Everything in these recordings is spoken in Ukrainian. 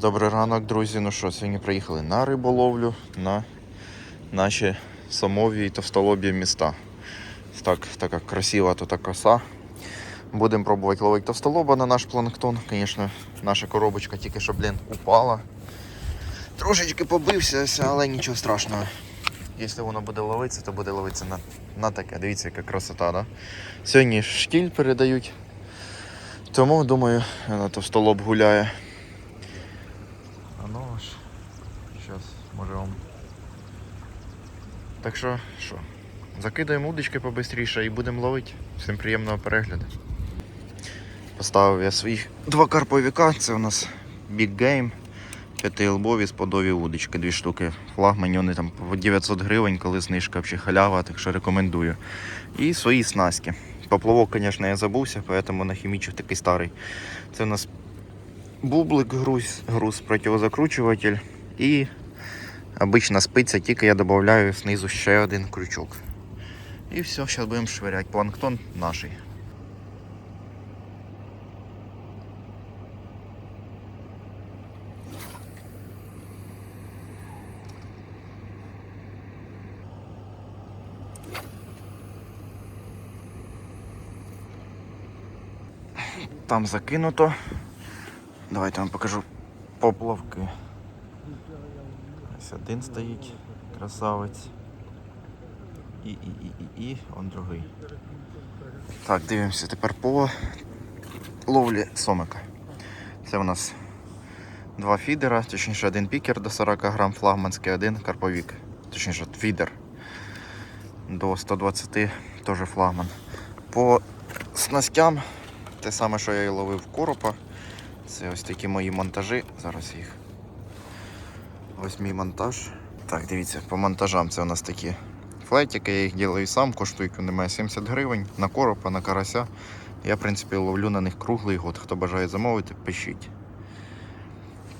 Добрий ранок, друзі. Ну що, сьогодні приїхали на риболовлю на наші самові і товстолобі міста. Так, така красива тут коса. Будемо пробувати ловити товстолоба на наш планктон. Звісно, наша коробочка тільки що, блін, упала. Трошечки побився, але нічого страшного. Якщо воно буде ловитися, то буде ловитися на, на таке. Дивіться, яка красота, да? Сьогодні штіль передають. Тому, думаю, товстолоб гуляє. А ну аж. Зараз, може. Так що, що? Закидаємо удочки побистріше і будемо ловити. Всім приємного перегляду. Поставив я своїх два карповіка. Це у нас Big Game. П'ятиелбові сподові удочки, дві штуки. Флагмані вони там по 900 гривень, коли знижка взагалі халява, так що рекомендую. І свої снастки. Поплавок, звісно, я забувся, поэтому нахімічив такий старий. Це у нас бублик груз, груз противозакручуватель і обична спиця, тільки я додаю знизу ще один крючок. І все, зараз будемо швиряти. Планктон наший. Там закинуто. Давайте вам покажу поплавки. Ось один стоїть, красавець. І, і, і, і, і, он другий. Так, дивимося тепер по ловлі сомика. Це у нас два фідера, точніше один пікер до 40 грам флагманський, один карповік. Точніше, фідер до 120 теж флагман. По снастям те саме, що я і ловив коропа. Це ось такі мої монтажі. Зараз їх. Ось мій монтаж. Так, дивіться, по монтажам це у нас такі флетики, я їх ділаю сам, коштують немає 70 гривень на коропа, на карася. Я, в принципі, ловлю на них круглий год. Хто бажає замовити, пишіть.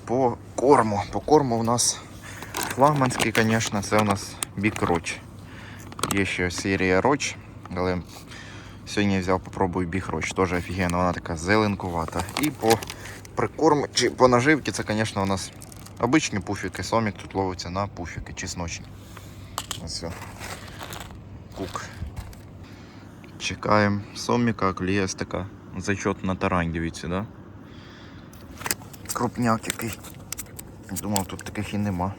По корму. По корму у нас флагманський, звісно, це у нас Big Roach. Є ще серія Roach, але Сьогодні я взяв, попробую біг роч, теж офігенно, вона така зеленкувата. І по прикорму чи по наживці це, звісно, у нас обичні пуфіки. Сомік тут ловиться на пуфіки чесночні. Ось. Кук. Чекаємо соміка, кліє така зачет на тарань, дивіться, да? Крупняк який. Думав, тут таких і нема.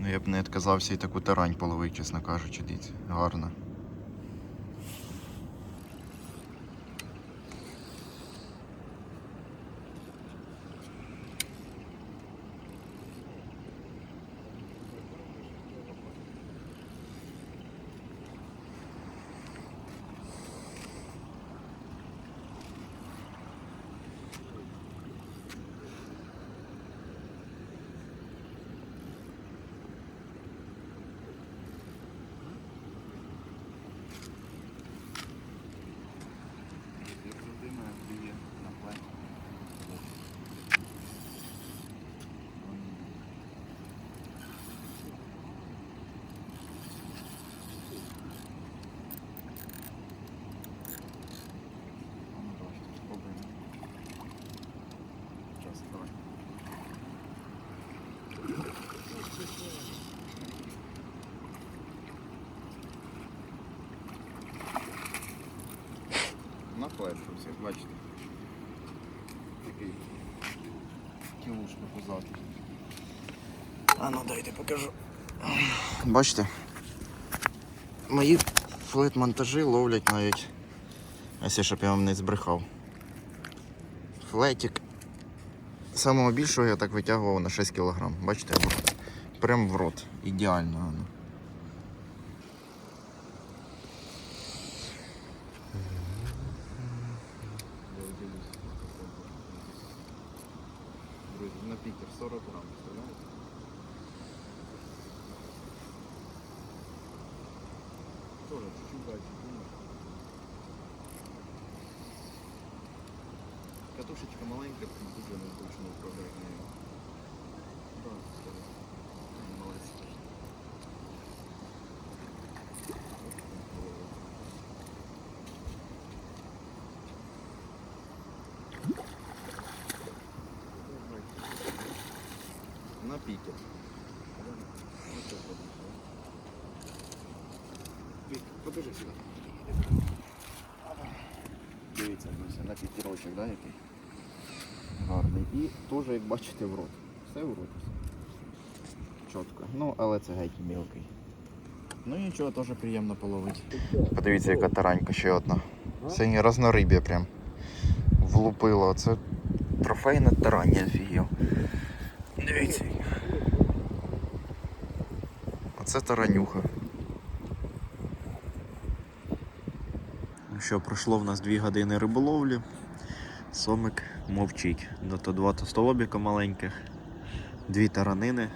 Ну я б не відказався і таку тарань половити, чесно кажучи, дивіться, гарно. На флешку всіх, бачите. Такий кілушка позаду. А ну дайте покажу. Бачите? Мої флет-монтажі ловлять навіть. Ось щоб я вам не збрехав. Флетик. Самого більшого я так витягував на 6 кг. Бачите? Прям в рот. Ідеально. воно. Друзі, на пікер 40 грам, представляєте? Тоже чуть-чуть дальше. Катушечка маленька, дуже незручно копійки. Покажи сюди. Дивіться, ну, на п'ятірочок, да, який гарний. І теж, як бачите, в рот. Все в рот. Чітко. Ну, але це геть мілкий. Ну нічого, теж приємно половить. Подивіться, яка таранька ще одна. Синє разнориб'я прям влупило. Це трофейна тарання фігів. Дивіться. Оце таранюха. Ну що, пройшло в нас 2 години риболовлі. Сомик мовчить. Дото два товстолобіка маленьких, дві таранини.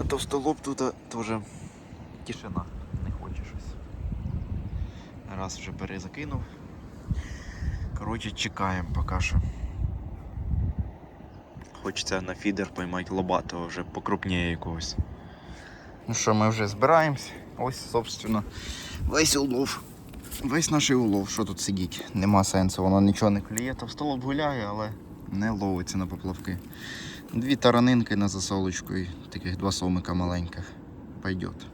А товстолоб тут теж тишина, не хоче щось. Раз вже перезакинув. Коротше, чекаємо поки що. Хочеться на фідер поймати лобатого вже покрупніє якогось. Ну що, ми вже збираємось. Ось, собственно, весь улов. Весь наш улов, що тут сидіть. Нема сенсу, воно нічого не клює. столоб гуляє, але не ловиться на поплавки. Дві таранинки на засолочку і таких два сомика маленьких. Пойдет.